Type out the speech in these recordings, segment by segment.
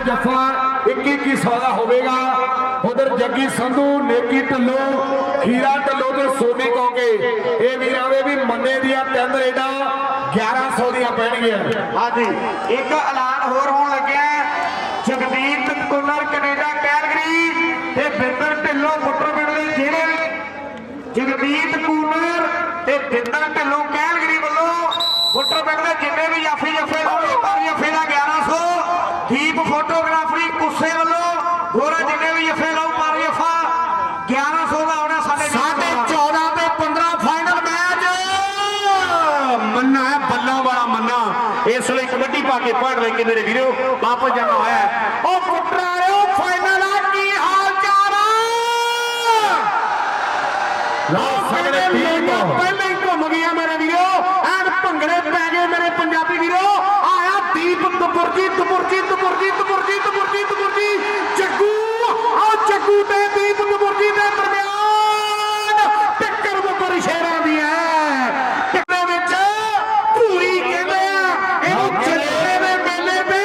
ਹਰ ਜਫਾ 21 21 ਦਾ ਹੋਵੇਗਾ। ਉਧਰ ਜੱਗੀ ਸੰਧੂ, ਨੇਕੀ ਢੱਲੋ, ਖੀਰਾ ਢੱਲੋ ਤੇ ਸੋਨੀ ਕੌਂਕੇ। ਇਹ ਵੀਰਾਂ ਦੇ ਵੀ ਮੰਨੇ ਦੀਆਂ ਤਿੰਨ ਰੇਡਾਂ 1100 ਦੀਆਂ ਪੈਣਗੀਆਂ। ਹਾਂਜੀ, ਇੱਕ ਐਲਾਨ ਹੋਰ ਹੋਣ ਲੱਗਿਆ ਜਗਦੀਪ ਕੁਲਰ ਕੈਨੇਡਾ ਕੈਲਗਰੀ ਤੇ ਬਿੰਦਰ ਢਿੱਲੋਂ ਮੁੱਟਰ ਪਿੰਡ ਦੇ ਜਿਹੜੇ ਜਗਦੀਪ ਕੁਲਰ ਤੇ ਬਿੰਦਰ ਢਿੱਲੋਂ ਕੈਲਗਰੀ ਵੱਲੋਂ ਮੁੱਟਰ ਪਿੰਡ ਦੇ ਜਿੰਨੇ ਵੀ ਜਾਫੀ ਜਫੇ ਲਾਉਣੇ ਪਰ ਜਫੇ ਦਾ 1100 ਦੀਪ ਫੋਟੋਗ੍ਰਾਫਰੀ ਕੁੱਸੇ ਵੱਲੋਂ ਗੋਰਾ ਜਿੰਨੇ ਵੀ ਜਫੇ ਲਾਉ ਪਰ ਜਫਾ 1100 ਦਾ ਆਉਣਾ ਸਾਡੇ ਸਾਡੇ 14 ਤੇ 15 ਫਾਈਨਲ ਮੈਚ ਮੰਨਾ ਹੈ ਬੱਲਾ ਵਾਲਾ ਮੰਨਾ। ਇਸ ਲਈ ਕਬੱਡੀ ਪਾ ਕੇ ਪੜ ਲੈ ਕੇ ਮੇਰੇ ਵੀਰੋ ਵਾਪਸ ਜਾਣਾ ਹੋਇਆ। ਉਹ ਪੁੱਤਰਾ ਵਾਲਿਓ ਫਾਈਨਲ ਆ ਕੀ ਹਾਲ ਚਾਲ ਆ? ਲਓ ਸਗਲੇ ਟੀਮ ਪਹਿਲਾਂ ਹੀ ਘੁੰਮ ਗਿਆ ਮੇਰੇ ਵੀਰੋ। ਐਨ ਭੰਗੜੇ ਪੈ ਗਏ ਮੇਰੇ ਪੰਜਾਬੀ ਵੀਰੋ। ਆਇਆ ਦੀਪ ਤਪੁਰਜੀ ਤਪੁਰਜੀ ਤਪੁਰਜੀ ਤਪੁਰਜੀ ਤਪੁਰਜੀ ਤਪੁਰਜੀ ਜੱਗੂ ਆ ਜੱਗੂ ਤੇ ਦੀਪ ਤਪੁਰਜੀ ਦੇ ਦਰਮਿਆਨ ਟੱਕਰ ਮੁਕਰ ਸ਼ੇਰਾਂ ਦੀ ਹੈ ਟੱਕਰੇ ਵਿੱਚ ਪੂਰੀ ਕਹਿੰਦੇ ਆ ਇਹਨੂੰ ਚੱਲੇ ਦੇ ਮੇਲੇ ਤੇ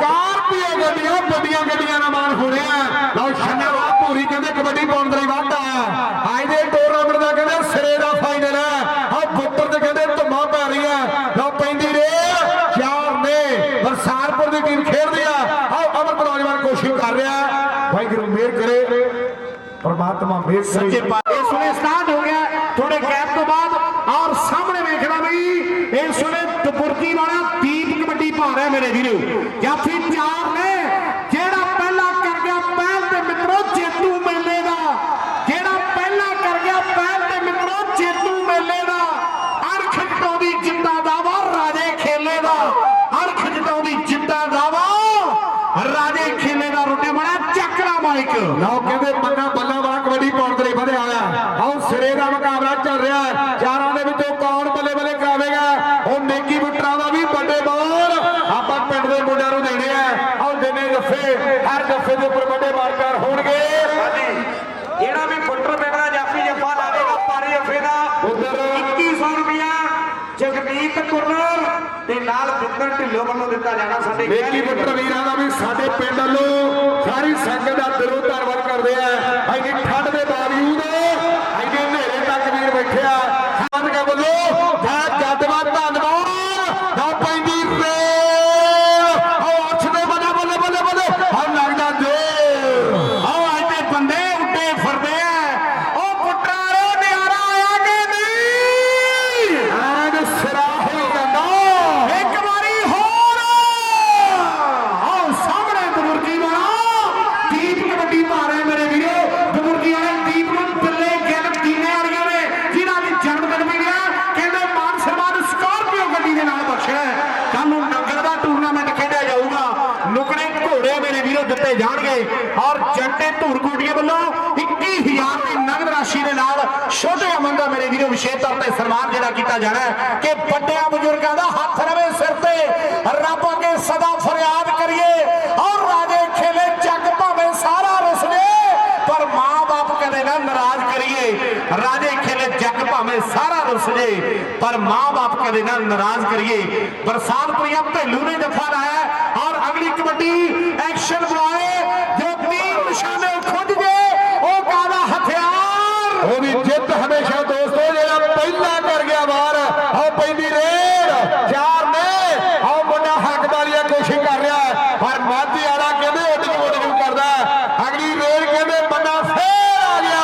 ਸਕਾਰਪੀਓ ਗੱਡੀਆਂ, ਵੱਡੀਆਂ ਗੱਡੀਆਂ ਨਾਲ ਮਾਨ ਹੋ ਰਿਹਾ ਲਓ ਸ਼ੰਨੇਵਾ ਪੂਰੀ ਕਹਿੰਦੇ ਕਬੱਡੀ ਪਾਉਣ ਦਾ ਵਾਧਾ ਅੱਜ ਦੇ ਟੂਰਨਾਮੈਂਟ ਦਾ ਕਹਿੰਦੇ ਸਿਰੇ ਦਾ ਫਾਈਨਲ ਹੈ। ਆ ਬੁੱਟਰ ਤੇ ਕਹਿੰਦੇ ਧੁੰਮਾ ਪੈ ਰਹੀ ਹੈ। ਲਓ, ਪੈਂਦੀ ਰੇ ਚਾਰ ਨੇ ਵਰਸਾਰਪੁਰ ਦੀ ਟੀਮ ਖੇਡਦੀ ਆ। ਆਓ ਅਮਰ ਨੌਜਵਾਨ ਕੋਸ਼ਿਸ਼ ਕਰ ਰਿਹਾ ਵਾਹਿਗੁਰੂ, ਮਿਹਰ ਕਰੇ। ਪਰਮਾਤਮਾ ਮਿਹਰ ਕਰੇ। ਇਸ ਵੇਲੇ ਸਟਾਰਟ ਹੋ ਗਿਆ। ਥੋੜੇ ਗੈਪ ਤੋਂ ਬਾਅਦ ਔਰ ਸਾਹਮਣੇ ਵੇਖਣਾ ਬਈ, ਇਸ ਵੇਲੇ ਤਪੁਰਜੀ ਵਾਲਾ ਦੀਪ ਕਬੱਡੀ ਪਾ ਰਿਹਾ ਮੇਰੇ ਵੀਰੋ। ਜਾਫੀ ਚਾਰ ਨੇ। ਜਿਹੜਾ ਪਹਿਲਾ ਕਰ ਗਿਆ ਪਹਿਲ ਤੇ ਮਿੱਤਰੋ, ਜੇਤੂ ਮੇਲੇ ਦਾ। ਜਿਹੜਾ ਪਹਿਲਾ ਕਰ ਗਿਆ ਪਹਿਲ ਤੇ ਮਿੱਤਰੋ, ਜੇਤੂ ਮੇਲੇ ਦਾ। ਅਰਖ ਜਟਾਉਂਦੀ ਜਿੱਤਾ ਦਾਵਾ ਰਾਜੇ ਖੇਲੇ ਦਾ। ਅਰਖ ਜਟਾਉਂਦੀ ਜਿੱਤਾ ਦਾਵਾ ਰਾਜੇ ਖੇਲੇ ਦਾ ਰੋਟੇ ਬਣਾ ਚੱਕਰਾ ਮਾਈਕ। ਲਓ ਕਹਿੰਦੇ ਮੰਨਾ ਬੱਲਾ ਵਾਲਾ ਕਬੱਡੀ ਪਾਉਣ ਦੇ ਲਈ ਵਧਿਆ ਹੋਇਆ। ਆਓ ਸਿਰੇ ਦਾ ਮੁਕਾਬਲਾ ਚੱਲ ਰਿਹਾ ਹੈ ਚਾਰਾਂ ਦੇ ਵਿੱਚੋਂ ਕੌਣ ਬੱਲੇ ਬੱਲੇ ਕਰਾਵੇਗਾ ਉਹ ਨੇਕੀ ਬੁੱਟਰਾਂ ਦਾ ਵੀ ਵੱਡੇ ਬੋਲ ਆਪਾਂ ਪਿੰਡ ਦੇ ਮੁੰਡਿਆਂ ਨੂੰ ਦੇਣੇ ਆ ਆਓ ਜਿੰਨੇ ਜੱਫੇ ਹਰ ਜੱਫੇ ਦੇ ਉੱਪਰ ਵੱਡੇ ਮਾਰਕਾਰ ਹੋਣਗੇ ਹਾਂਜੀ ਜਿਹੜਾ ਵੀ ਫੁੱਟਰ ਪਿੰਡ ਦਾ ਜਾਫੀ ਜੱਫਾ ਲਾਵੇਗਾ ਪਾਰੀ ਜੱਫੇ ਦਾ ਉੱਧਰ 2100 ਰੁਪਇਆ ਜਗਦੀਪ ਕੁਰਨਰ ਤੇ ਨਾਲ ਬਿੰਦਰ ਢਿੱਲੋਂ ਵੱਲੋਂ ਦਿੱਤਾ ਜਾਣਾ ਸਾਡੇ ਨੇਕੀ ਬੁੱਟਰ ਵੀਰਾਂ ਦਾ ਵੀ ਸਾਡੇ ਪਿੰਡ ਵੱਲੋਂ ਸਾਰੀ ਸੰਗਤ ਦਾ ਦਿਲੋਂ ਧੰਨਵਾਦ ਕਰਦੇ ਆ। ਇੰਨੀ ਠੰਡ ਦੇ ਬਾਵਜੂਦ ਇੰਨੇ ਹਨੇਰੇ ਤੱਕ ਵੀਰ ਬੈਠਿਆ ਸੰਗਤ ਕੇ ਵੱਲੋਂ ਜੈ ਜੱਦਵਾ ਧੰਨਵਾਦ ਨਾ ਪੈਂਦੀ ਰੇਲ ਆਓ ਅੱਛ ਦੇ ਬੱਲੇ ਬੱਲੇ ਬੱਲੇ ਬੱਲੇ ਹਾਂ ਲੱਗਦਾ ਜੋਰ ਆਓ ਅੱਜ ਤੇ ਬੰਦੇ ਉੱਡੇ ਫਿਰਦੇ ਆ ਉਹ ਪੁੱਟਾਰੋ ਨਿਆਰਾ ਆਇਆ ਕਿ ਨਹੀਂ ਐਨ ਸਿਰਾ ਹੋਈ ਜਾਂਦਾ ਇੱਕ ਵਾਰੀ ਹੋਰ ਆਓ ਸਾਹਮਣੇ ਦਮੁਰਜੀ ਵਾਲਾ ਦੀਪ ਕਬੱਡੀ ਪਾ ਰਹੇ ਮੇਰੇ ਵੀਰੋ ਦਮੁਰਜੀ ਵਾਲੇ ਦੀਪ ਨੂੰ ਬੱਲੇ ਗਿੱਲ ਦੀਨੇ ਵਾਲੀਆਂ ਨੇ ਜਿਨ੍ਹਾਂ ਦੀ ਜਨਮ ਦਿਨ ਵੀ ਗਿਆ ਕਹਿੰਦੇ ਮਾਨ ਸਨਮਾਨ ਸਕਾਰਪੀਓ ਗੱਡੀ ਦੇ ਨਾਲ ਬਖਸ਼ਿਆ ਕੱਲ ਨੂੰ ਨੰਗਲ ਦਾ ਟੂਰਨਾਮੈਂਟ ਖੇਡਿਆ ਜਾਊਗਾ ਨੁਕੜੇ ਘੋੜੇ ਮੇਰੇ ਵੀਰੋ ਦਿੱਤੇ ਜਾਣਗੇ। ਔਰ ਜੰਟੇ ਧੂਰਕੋਟੀਏ ਵੱਲੋਂ 21000 ਦੀ ਨਗਦ ਰਾਸ਼ੀ ਦੇ ਨਾਲ ਛੋਟੇ ਅਮਨ ਦਾ ਮੇਰੇ ਵੀਰੋ, ਵਿਸ਼ੇਸ਼ ਤੌਰ ਤੇ ਸਨਮਾਨ ਜਿਹੜਾ ਕੀਤਾ ਜਾਣਾ ਕਿ ਵੱਡਿਆਂ ਬਜ਼ੁਰਗਾਂ ਦਾ ਹੱਥ ਰਵੇ ਸਿਰ ਤੇ। ਰੱਬ ਅੱਗੇ ਸਦਾ ਫਰਿਆਦ ਕਰੀਏ ਔਰ ਰਾਜੇ ਖੇਲੇ ਜੱਗ ਭਾਵੇਂ ਸਾਰਾ ਰੁੱਸ ਪਰ ਮਾਂ-ਬਾਪ ਕਦੇ ਨਾ ਨਾਰਾਜ਼ ਕਰੀਏ। ਰਾਜੇ ਖੇਲੇ ਜੱਗ ਭਾਵੇਂ ਸਾਰਾ ਰੁੱਸ ਜੇ, ਪਰ ਮਾਂ-ਬਾਪ ਕਦੇ ਨਾ ਨਾਰਾਜ਼ ਕਰੀਏ। ਬਰਸਾਤਪੁਰੀਆ ਭੇਲੂ ਨੇ ਜੱਫਾ ਲਾਇਆ। ਅਗਲੀ ਕਬੱਡੀ ਐਕਸ਼ਨ ਬੁਲਾਏ ਜੋ ਤੀਰ ਨਿਸ਼ਾਨੇ ਖੁੱਜ ਜੇ ਉਹ ਕਾਦਾ ਹਥਿਆਰ। ਉਹਦੀ ਜਿੱਤ ਹਮੇਸ਼ਾ ਦੋਸਤੋ, ਜਿਹੜਾ ਪਹਿਲਾ ਕਰ ਗਿਆ ਬਾਹਰ ਆਓ ਪੈਂਦੀ ਰੇਡ ਚਾਰ ਨੇ ਆਓ ਮੁੰਡਾ ਹੱਕ ਵਾਲੀਆ ਕੋਸ਼ਿਸ਼ ਕਰ ਰਿਹਾ ਹੈ। ਪਰ ਮਾਝੇ ਵਾਲਾ ਕਹਿੰਦੇ ਉੱਡ ਕੇ ਉੱਡ ਕੇ ਕਰਦਾ ਹੈ। ਅਗਲੀ ਰੇਡ ਕਹਿੰਦੇ ਬੰਦਾ ਫੇਰ ਆ ਗਿਆ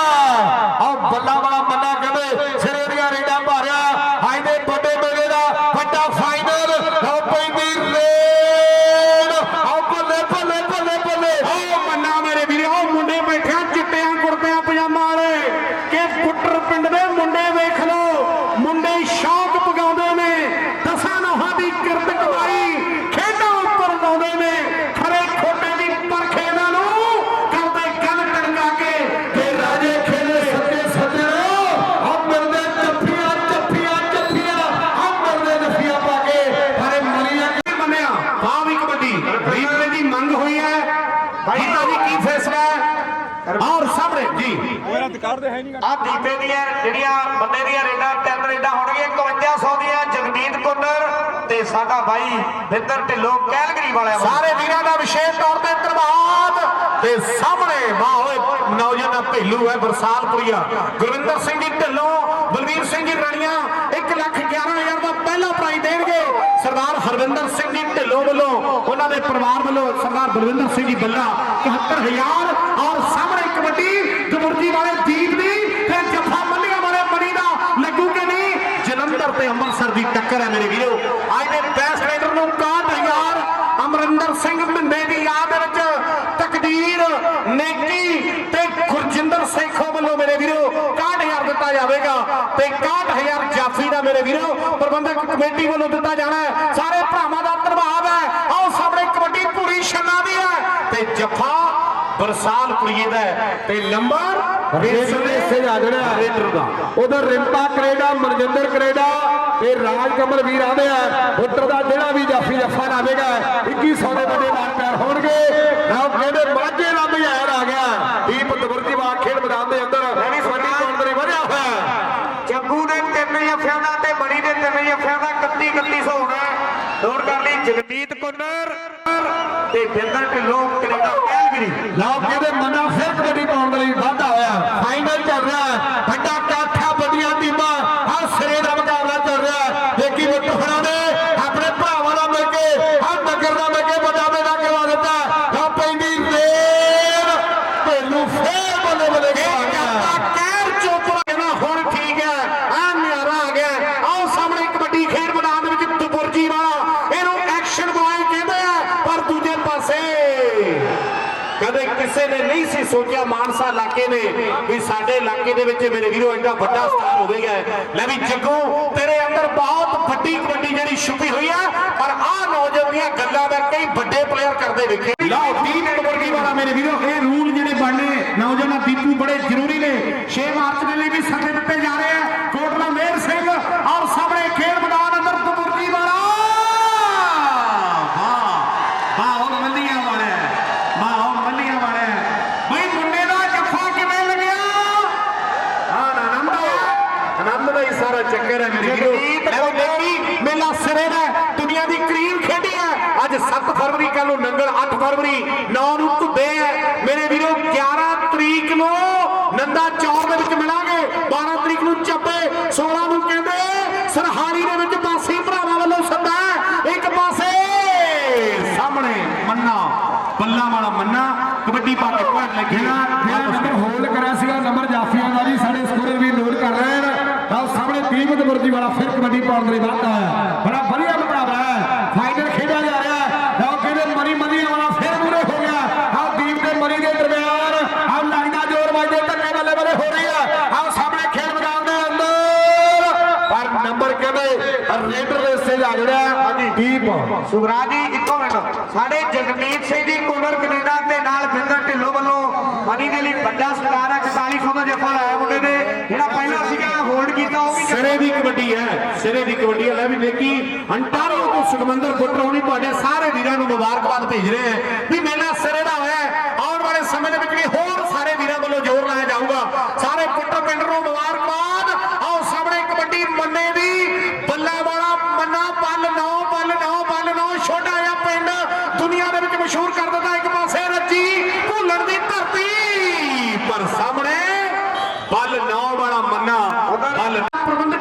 ਆਓ ਬੱਲਾ ਵਾਲਾ ਬੰਦਾ ਕਹਿੰਦੇ ਸਿਰੇ ਦੀਆਂ ਰੇਡਾਂ ਭਾਰਿਆ ਅੱਜ ਦੇ ਵੱਡੇ ਮੇਲੇ ਦਾ ਵੱਡਾ ਫਾਈਨਲ ਆਓ ਪੈਂਦੀ ਰੇਡ ਆਓ ਬੱਲੇ ਬੱਲੇ ਬੱਲੇ ਬੱਲੇ ਓ ਮੰਨਾ ਮੇਰੇ ਵੀਰੇ ਉਹ ਮੁੰਡੇ ਬੈਠਿਆ ਚਿੱਟਿਆਂ ਕੁੜਤਿਆਂ ਪਜਾਮਾ ਵਾਲੇ ਕਿ ਪੁੱਟਰ ਪਿੰਡ ਦੇ ਮੁੰਡੇ ਵੇਖ ਲਓ ਮੁੰਡੇ ਸ਼ੌਕ ਪਗਾਉਂਦੇ ਨੇ ਦਸਾਂ ਨੋਹਾਂ ਦੀ ਕਿਰਤ ਕਮਾਈ ਖੇਡਾਂ ਉੱਪਰ ਲਾਉਂਦੇ ਨੇ ਖਰੇ ਖੋਟੇ ਦੀ ਪਰਖ ਇਹਨਾਂ ਨੂੰ ਕਰਦੇ ਗੱਲ ਟੰਗਾ ਕੇ ਤੇ ਰਾਜੇ ਖੇਲੇ ਸੱਤੇ ਸੱਜਣੋ ਆ ਮਿਲਦੇ ਜੱਫੀਆਂ ਜੱਫੀਆਂ ਜੱਫੀਆਂ ਆ ਮਿਲਦੇ ਜੱਫੀਆਂ ਪਾ ਕੇ ਹਰੇ ਮਨੀਆਂ ਕੀ ਮੰਨਿਆ ਆ ਵੀ ਕਬੱਡੀ ਰੀਪਲੇ ਦੀ ਮੰਗ ਹੋਈ ਹੈ ਭਾਈ ਜੀ ਕੀ ਫੈਸਲਾ ਹੈ ਔਰ ਸਾਹਮਣੇ ਜੀ। ਆ ਦੀਪੇ ਦੀਆਂ ਜਿਹੜੀਆਂ ਬੰਦੇ ਦੀਆਂ ਰੇਡਾਂ ਤਿੰਨ ਰੇਡਾਂ ਹੋਣਗੀਆਂ 5100 ਦੀਆਂ ਜਗਮੀਤ ਕੁੰਨਰ ਤੇ ਸਾਡਾ ਭਾਈ ਬਿੰਦਰ ਢਿੱਲੋਂ ਕੈਲਗਰੀ ਵਾਲਿਆਂ ਵੱਲੋਂ। ਸਾਰੇ ਵੀਰਾਂ ਦਾ ਵਿਸ਼ੇਸ਼ ਤੇ ਸਾਹਮਣੇ ਵਾਹ ਓਏ ਨੌਜਵਾਨ ਭੇਲੂ ਹੈ ਬਰਸਾਲਪੁਰੀਆ। ਗੁਰਵਿੰਦਰ ਸਿੰਘ ਜੀ ਢਿੱਲੋਂ ਬਲਵੀਰ ਸਿੰਘ ਜੀ ਰਣੀਆਂ 1 ਲੱਖ 11000 ਦਾ ਪਹਿਲਾ ਪ੍ਰਾਈਜ਼ ਦੇਣਗੇ। ਸਰਦਾਰ ਹਰਵਿੰਦਰ ਸਿੰਘ ਜੀ ਢਿੱਲੋਂ ਵੱਲੋਂ ਉਹਨਾਂ ਦੇ ਪਰਿਵਾਰ ਵੱਲੋਂ ਸਰਦਾਰ ਬਲਵਿੰਦਰ ਸਿੰਘ ਜੀ ਬੱਲਾ 71000 ਟੱਕਰ ਹੈ ਮੇਰੇ ਵੀਰੋ। ਅੱਜ ਦੇ ਬੈਸਟ ਰਾਈਡਰ ਨੂੰ 61000 ਅਮਰਿੰਦਰ ਸਿੰਘ ਮਿੰਦੇ ਦੀ ਯਾਦ ਵਿੱਚ ਤਕਦੀਰ ਨੇਕੀ ਤੇ ਗੁਰਜਿੰਦਰ ਸੇਖੋਂ ਵੱਲੋਂ ਮੇਰੇ ਵੀਰੋ 61000 ਦਿੱਤਾ ਜਾਵੇਗਾ ਤੇ 61000 ਜਾਫੀ ਦਾ ਮੇਰੇ ਵੀਰੋ ਪ੍ਰਬੰਧਕ ਕਮੇਟੀ ਵੱਲੋਂ ਦਿੱਤਾ ਜਾਣਾ ਹੈ। ਸਾਰੇ ਭਰਾਵਾਂ ਦਾ ਧੰਨਵਾਦ ਹੈ। ਆਓ ਸਾਹਮਣੇ ਕਬੱਡੀ ਪੂਰੀ ਛੰਨਾ ਦੀ ਹੈ ਤੇ ਜੱਫਾ ਬਰਸਾਲ ਪੁਰੀਏ ਦਾ ਤੇ ਨੰਬਰ ਰੇਡਰ ਦੇ ਜਿਹੜਾ ਰੇਡਰ ਦਾ। ਉਧਰ ਰਿੰਪਾ ਕੈਨੇਡਾ ਮਨਜਿੰਦਰ ਕੈਨੇਡਾ ਤੇ ਰਾਜ ਕਮਲ ਵੀਰ ਆਉਂਦੇ ਆ। ਪੁੱਤਰ ਦਾ ਜਿਹੜਾ ਵੀ ਜਾਫੀ ਜੱਫਾ ਲਾਵੇਗਾ 2100 ਦੇ ਵੱਡੇ ਮਾਰ ਪਿਆਰ ਹੋਣਗੇ। ਨਾ ਕਹਿੰਦੇ ਮਾਝੇ ਦਾ ਬਿਹਾਰ ਆ ਗਿਆ। ਦੀਪ ਦਵਰਜੀ ਬਾਗ ਖੇਡ ਮੈਦਾਨ ਦੇ ਅੰਦਰ ਐਵੀ ਸਵੱਡੀ ਕੌਂਟਰੀ ਵਧਿਆ ਹੋਇਆ। ਜੱਗੂ ਦੇ ਤਿੰਨ ਜੱਫਿਆਂ ਦਾ ਤੇ ਬੜੀ ਦੇ ਤਿੰਨ ਜੱਫਿਆਂ ਦਾ 31 3100 ਹੋਣਾ। ਨੋਟ ਕਰ ਲਈ ਜਗਮੀਤ ਕੁੰਨਰ ਤੇ ਬਿੰਦਰ ਢਿੱਲੋਂ ਕੈਨੇਡਾ। ਕੈਲਗਰੀ ਲਓ ਕਹਿੰਦੇ ਮਨਾ ਫਿਰ ਕਬੱਡੀ ਪਾਉਣ ਦੇ ਲਈ ਵਾਧਾ ਹੋਇਆ ਫਾਈਨਲ ਚੱਲ ਰਿਹਾ ਹੈ। ਵੱਡਾ ਕਾਠਾ ਵੱਡੀਆਂ ਟੀਮਾਂ ਆ ਸਿਰੇ ਦਾ ਮੁਕਾਬਲਾ ਚੱਲ ਰਿਹਾ ਹੈ। ਦੇਖੀ ਮੁੱਠਣਾ ਨੇ ਆਪਣੇ ਭਰਾਵਾਂ ਨਾਲ ਮਿਲ ਕੇ ਆ ਨਗਰ ਦਾ ਮਿਲ ਕੇ ਵੱਡਾ ਮੇਲਾ ਕਰਵਾ ਦਿੱਤਾ ਆ ਪੈਂਦੀ ਰੇਡ ਢੇਲੂ ਫੇਰ ਬੱਲੇ ਬੱਲੇ ਇਹ ਖਵਾ ਗਿਆ ਕਰਤਾ ਕਹਿਰ ਚੋਪੜਾ ਕਹਿੰਦਾ ਹੁਣ ਠੀਕ ਹੈ ਆ ਨਿਆਰਾ ਆ ਗਿਆ ਆਓ ਸਾਹਮਣੇ ਕਬੱਡੀ ਖੇਡ ਮੈਦਾਨ ਦੇ ਵਿੱਚ ਦੁਬੁਰਜੀ ਵਾਲਾ ਇਹਨੂੰ ਐਕਸ਼ਨ ਬੁਆਏ ਕਹਿੰਦੇ ਆ ਪਰ ਦੂਜੇ ਪਾਸੇ ਕਦੇ ਕਿਸੇ ਨੇ ਨਹੀਂ ਸੀ ਸੋਚਿਆ ਮਾਨਸਾ ਇਲਾਕੇ ਨੇ ਵੀ ਸਾਡੇ ਇਲਾਕੇ ਦੇ ਵਿੱਚ ਮੇਰੇ ਵੀਰੋ ਐਡਾ ਵੱਡਾ ਸਟਾਰ ਹੋਵੇਗਾ। ਲੈ ਵੀ ਜੱਗੂ, ਤੇਰੇ ਅੰਦਰ ਬਹੁਤ ਵੱਡੀ ਕਬੱਡੀ ਜਿਹੜੀ ਛੁਪੀ ਹੋਈ ਹੈ ਪਰ ਆਹ ਨੌਜਵਾਨ ਦੀਆਂ ਗੱਲਾਂ ਦਾ ਕਈ ਵੱਡੇ ਪਲੇਅਰ ਕਰਦੇ ਵੇਖੇ। ਲਓ ਦੀਪ ਕਬੱਡੀ ਵਾਲਾ ਮੇਰੇ ਵੀਰੋ, ਇਹ ਰੂਲ ਜਿਹੜੇ ਬਣਨੇ, ਨੌਜਵਾਨਾਂ ਦੀਪੂ ਬੜੇ ਜ਼ਰੂਰੀ ਨੇ। 6 ਮਾਰਚ ਦੇ ਲਈ ਵੀ ਸੱਦੇ ਦਿੱਤੇ ਜਾ ਰਹੇ ਆ ਕੋਟਲਾ ਮੇਰ ਸਿੰਘ ਔਰ ਸਾਹਮਣੇ ਖੇਡ ਮੈਦਾਨ ਅੰਦਰ ਕਬੱਡੀ ਵਾਲਾ ਵਾਹ ਵਾਹ ਉਹ ਮੱਲੀਆਂ ਵਾਲਾ ਵਾਹ ਉਹ ਮੱਲੀਆਂ ਵਾਲਾ ਬਈ ਮੁੰਡੇ ਦਾ ਜੱਫਾ ਕਿਵੇਂ ਲੱਗਿਆ ਹਾਂ ਨਾ ਆਨੰਦ ਆਇਆ ਆਨੰਦ ਦਾ ਹੀ ਸਾਰਾ ਚੱਕਰ ਹੈ ਮੇਰੇ ਵੀਰੋ। ਲੈ ਵੀ ਦੇਖੀ ਮੇਲਾ ਸਿਰੇ ਦਾ। ਦੁਨੀਆ ਦੀ ਕਰੀਮ ਖੇਡੀ ਹੈ। ਅੱਜ 7 ਫਰਵਰੀ ਕੱਲ ਨੂੰ ਨੰਗਲ 8 ਫਰਵਰੀ 9 ਨੂੰ ਘੁੱਬੇ ਹੈ। ਮੇਰੇ ਵੀਰੋ 11 ਤਰੀਕ ਨੂੰ ਨੰਦਾ ਚੌਰ ਦੇ ਵਿੱਚ ਮਿਲਾਂਗੇ। 12 ਤਰੀਕ ਨੂੰ ਚੱਬੇ 16 ਨੂੰ ਕਹਿੰਦੇ ਸਰਹਾਲੀ ਦੇ ਵਿੱਚ ਬਾਸੀ ਭਰਾਵਾਂ ਵੱਲੋਂ ਸੱਦਾ। ਇੱਕ ਪਾਸੇ ਸਾਹਮਣੇ ਮੰਨਾ ਬੱਲਾ ਵਾਲਾ ਮੰਨਾ ਕਬੱਡੀ ਪਾ ਕੇ ਪੁਆਇੰਟ ਲੈ ਕੇ ਜਿਹੜਾ ਜਿਹੜਾ ਨੰਬਰ ਹੋਲਡ ਕਰਿਆ ਸੀਗਾ ਨੰਬਰ ਜਾਫੀਆਂ ਦਾ ਜੀ ਸਾਡੇ ਸਕੋਰਰ ਵੀ ਨੋਟ ਕਰ ਰਹੇ ਹਨ ਤਾਂ ਸਾਹਮਣੇ ਦੀਪਤ ਵਰਦੀ ਕਬੱਡੀ ਪਾਉਣ ਦੇ ਲਈ ਵਾਧਾ ਹੈ। ਬੜਾ ਵਧੀਆ ਮੁਕਾਬਲਾ ਹੈ। ਫਾਈਨਲ ਖੇਡਿਆ ਜਾ ਰਿਹਾ ਹੈ। ਲਓ ਕਹਿੰਦੇ ਮਰੀ ਮਰੀਆਂ ਵਾਲਾ ਫਿਰ ਮੂਰੇ ਹੋ ਗਿਆ। ਆਹ ਦੀਪ ਤੇ ਮਰੀ ਦੇ ਦਰਮਿਆਨ ਆਹ ਲਾਈਨਾ ਜੋਰ ਵੱਜਦੇ ਧੱਕੇ ਬੱਲੇ ਬੱਲੇ ਹੋ ਰਹੀ ਹੈ। ਆਹ ਸਾਹਮਣੇ ਖੇਡ ਮੈਦਾਨ ਦੇ ਅੰਦਰ। ਪਰ ਨੰਬਰ ਕਹਿੰਦੇ ਰੇਡਰ ਦੇ ਹਿੱਸੇ ਜਾ ਜਿਹੜਾ ਹਾਂਜੀ। ਦੀਪ। ਸੁਖਰਾਜ ਜੀ ਇੱਕੋ ਮਿੰਟ। ਸਾਡੇ ਜਗਮੀਤ ਸਿੰਘ ਜੀ ਕੁੰਨਰ ਕੈਨੇਡਾ ਤੇ ਨਾਲ ਬਿੰਦਰ ਢਿੱਲੋਂ ਵੱਲੋਂ ਮਨੀ ਦੇ ਲਈ ਵੱਡਾ ਸਟਾਰ ਹੈ। 4100 ਦਾ ਜੱਫਾ ਲਾਇਆ ਮੁੰਡੇ ਨੇ ਜਿਹੜਾ ਪਹਿਲਾਂ ਸੀਗਾ ਹੋਲਡ ਕੀਤਾ ਉਹ ਵੀ ਸਿਰੇ ਦੀ ਕਬੱਡੀ ਹੈ, ਸਿਰੇ ਦੀ ਕਬੱਡੀ ਲੈ ਵੀ ਦੇਖੀ, ਅੰਟਾਰੀਓ ਤੋਂ ਸੁਖਮੰਦਰ ਪੁੱਟਰੋਣੀ ਤੁਹਾਡੇ ਸਾਰੇ ਵੀਰਾਂ ਨੂੰ ਮੁਬਾਰਕਬਾਦ ਭੇਜ ਰਹੇ ਹੈ ਵੀ ਮੇਲਾ ਸਿਰੇ ਦਾ ਹੋਇਆ ਆਉਣ ਵਾਲੇ ਸਮੇਂ ਦੇ ਵਿੱਚ ਵੀ ਹੋਰ ਸਾਰੇ ਵੀਰਾਂ ਵੱਲੋਂ ਜ਼ੋਰ ਲਾਇਆ ਜਾਊਗਾ ਸਾਰੇ ਪੁੱਟਰ ਪਿੰਡ ਨੂੰ ਮੁਬਾਰਕਬਾਦ ਆਓ ਸਾਹਮਣੇ ਕਬੱਡੀ ਮੰਨੇ ਦੀ ਬੱਲਾ ਵਾਲਾ ਮੰਨਾ ਪੱਲ ਨੌ ਪੱਲ ਨੌ ਪੱਲ ਨੌ ਛੋਟਾ ਜਿਹਾ ਪਿੰਡ ਦੁਨੀਆ ਦੇ ਵਿੱਚ ਮਸ਼ਹੂਰ ਕਰ ਦਿੱਤਾ ਇੱਕ ਪਾਸੇ ਰੱਜੀ ਭੁੱਲਣ ਦੀ ਧਰਤੀ ਪਰ ਸਾਹਮਣੇ ਬੱਲ ਨੌ ਵਾਲਾ ਮੰਨਾ ਬੱਲ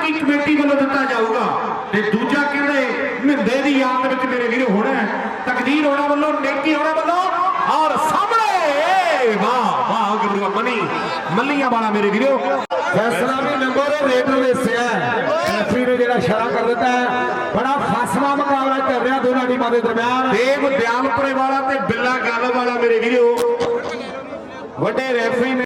ਪ੍ਰਬੰਧਕੀ ਕਮੇਟੀ ਵੱਲੋਂ ਦਿੱਤਾ ਜਾਊਗਾ। ਤੇ ਦੂਜਾ ਕਹਿੰਦੇ ਮਹਿੰਦੇ ਦੀ ਯਾਦ ਦੇ ਵਿੱਚ ਮੇਰੇ ਵੀਰੋ ਹੋਣਾ ਹੈ। ਤਕਦੀਰ ਹੋਣਾ ਵੱਲੋਂ ਨੇਕੀ ਹੋਣਾ ਵੱਲੋਂ ਔਰ ਸਾਹਮਣੇ ਵਾਹ ਵਾਹ ਗੱਭਰੂ ਮਨੀ ਮੱਲੀਆਂ ਵਾਲਾ ਮੇਰੇ ਵੀਰੋ। ਫੈਸਲਾ ਵੀ ਨੰਬਰ ਰੇਡਰ ਦੇ ਹਿੱਸੇ ਹੈ। ਰੈਫਰੀ ਨੇ ਜਿਹੜਾ ਇਸ਼ਾਰਾ ਕਰ ਦਿੱਤਾ ਬੜਾ ਫਾਸਲਾ ਮੁਕਾਬਲਾ ਚੱਲ ਰਿਹਾ ਦੋਨਾਂ ਟੀਮਾਂ ਦੇ ਦਰਮਿਆਨ। ਦੇਵ ਦਿਆਲਪੁਰੇ ਵਾਲਾ ਤੇ ਬਿੱਲਾ ਗੱਲ ਵਾਲਾ ਮੇਰੇ ਵੀਰੋ। ਵੱਡੇ ਰੈਫਰੀ ਨੇ